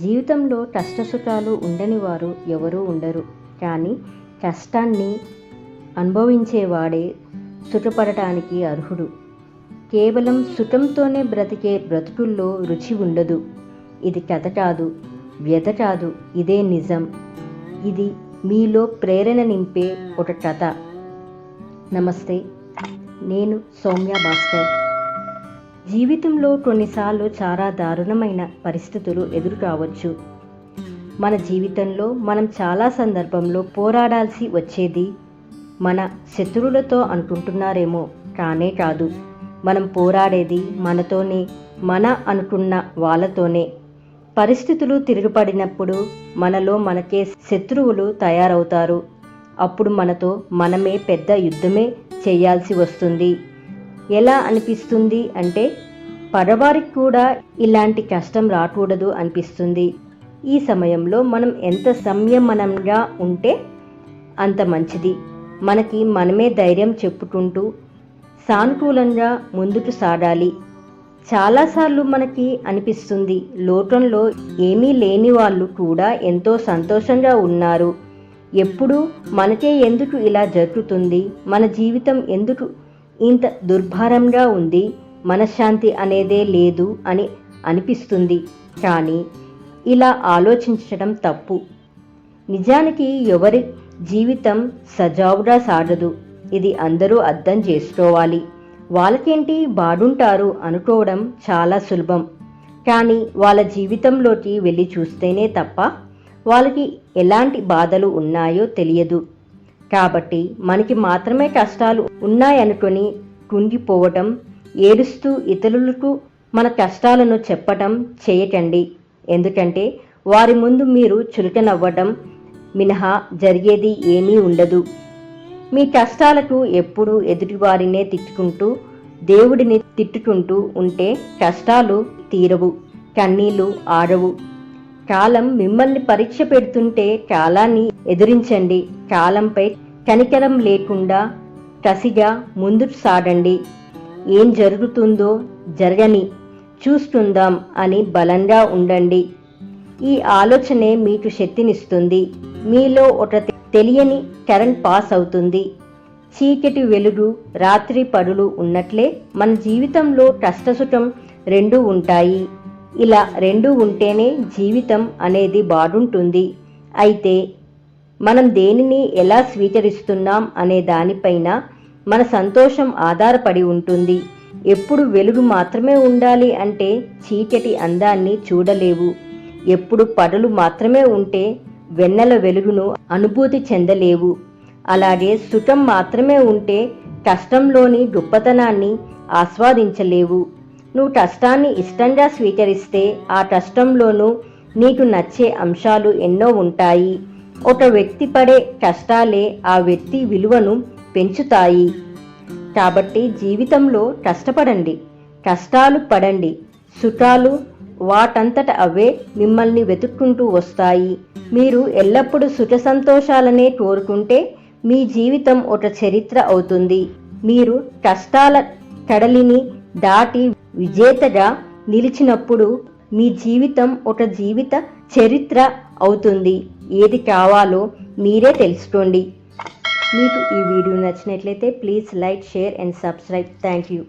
జీవితంలో కష్టసుఖాలు ఉండని వారు ఎవరూ ఉండరు. కానీ కష్టాన్ని అనుభవించేవాడే సుఖపడటానికి అర్హుడు. కేవలం సుఖంతోనే బ్రతికే బ్రతుకుల్లో రుచి ఉండదు. ఇది కథ కాదు వ్యధ కాదు ఇదే నిజం. ఇది మీలో ప్రేరణ నింపే ఒక కథ. నమస్తే నేను సౌమ్య భాస్కర్. జీవితంలో కొన్నిసార్లు చాలా దారుణమైన పరిస్థితులు ఎదురు కావచ్చు మన జీవితంలో మనం చాలా సందర్భంలో పోరాడాల్సి వచ్చేది మన శత్రువులతో అనుకుంటున్నారేమో కానే కాదు. మనం పోరాడేది మనతోనే మన అనుకున్న వాళ్ళతోనే. పరిస్థితులు తిరుగుపడినప్పుడు మనలో మనకే శత్రువులు తయారవుతారు. అప్పుడు మనతో మనమే పెద్ద యుద్ధమే చేయాల్సి వస్తుంది. ఎలా అనిపిస్తుంది అంటే పడవారికి కూడా ఇలాంటి కష్టం రాకూడదు అనిపిస్తుంది. ఈ సమయంలో మనం ఎంత సంయమనంగా ఉంటే అంత మంచిది. మనకి మనమే ధైర్యం చెప్పుకుంటూ సానుకూలంగా ముందుకు సాగాలి. చాలాసార్లు మనకి అనిపిస్తుంది లోకంలో ఏమీ లేని వాళ్ళు కూడా ఎంతో సంతోషంగా ఉన్నారు. ఎప్పుడు మనకే ఎందుకు ఇలా జరుగుతుంది? మన జీవితం ఎందుకు ఇంత దుర్భారంగా ఉంది మనశ్శాంతి అనేదే లేదు అని అనిపిస్తుంది. కానీ ఇలా ఆలోచించడం తప్పు. నిజానికి ఎవరి జీవితం సజావుగా సాగదు. ఇది అందరూ అర్థం చేసుకోవాలి. వాళ్ళకేంటి బాడుంటారు అనుకోవడం చాలా సులభం. కానీ వాళ్ళ జీవితంలోకి వెళ్ళి చూస్తేనే తప్ప వాళ్ళకి ఎలాంటి బాధలు ఉన్నాయో తెలియదు. కాబట్టి మనకి మాత్రమే కష్టాలు ఉన్నాయనుకొని కుంగిపోవటం ఏడుస్తూ ఇతరులకు మన కష్టాలను చెప్పటం చేయకండి. ఎందుకంటే వారి ముందు మీరు చులకనవ్వటం మినహా జరిగేది ఏమీ ఉండదు. మీ కష్టాలకు ఎప్పుడూ ఎదుటివారినే తిట్టుకుంటూ దేవుడిని తిట్టుకుంటూ ఉంటే కష్టాలు తీరవు కన్నీళ్ళు ఆడవు కాలం మిమ్మల్ని పరీక్ష పెడుతుంటే కాలాన్ని ఎదిరించండి. కాలంపై కనికరం లేకుండా కసిగా ముందుకు సాగండి. ఏం జరుగుతుందో జరగని చూస్తుందాం అని బలంగా ఉండండి. ఈ ఆలోచనే మీకు శక్తినిస్తుంది. మీలో ఒక తెలియని కరెంట్ పాస్ అవుతుంది. చీకటి వెలుగు రాత్రి పడులు ఉన్నట్లే మన జీవితంలో కష్టసుఖం రెండు ఉంటాయి. ఇలా రెండు ఉంటేనే జీవితం అనేది బాగుంటుంది. అయితే మనం దేనిని ఎలా స్వీకరిస్తున్నాం అనే దానిపైన మన సంతోషం ఆధారపడి ఉంటుంది. ఎప్పుడు వెలుగు మాత్రమే ఉండాలి అంటే చీకటి అందాన్ని చూడలేవు. ఎప్పుడు పడలు మాత్రమే ఉంటే వెన్నెల వెలుగును అనుభూతి చెందలేవు. అలాగే సుఖం మాత్రమే ఉంటే కష్టంలోని గొప్పతనాన్ని ఆస్వాదించలేవు. నువ్వు కష్టాన్ని ఇష్టంగా స్వీకరిస్తే ఆ కష్టంలోనూ నీకు నచ్చే అంశాలు ఎన్నో ఉంటాయి. ఒక వ్యక్తి పడే కష్టాలే ఆ వ్యక్తి విలువను పెంచుతాయి. కాబట్టి జీవితంలో కష్టపడండి కష్టాలు పడండి సుఖాలు వాటంతట అవే మిమ్మల్ని వెతుక్కుంటూ వస్తాయి. మీరు ఎల్లప్పుడూ సుఖ సంతోషాలనే కోరుకుంటే మీ జీవితం ఒక చరిత్ర అవుతుంది. మీరు కష్టాల కడలిని దాటి విజేతగా నిలిచినప్పుడు మీ జీవితం ఒక జీవిత చరిత్ర అవుతుంది. ఏది కావాలో మీరే తెలుసుకోండి. మీకు ఈ వీడియో నచ్చినట్లయితే please like share and subscribe. Thank you.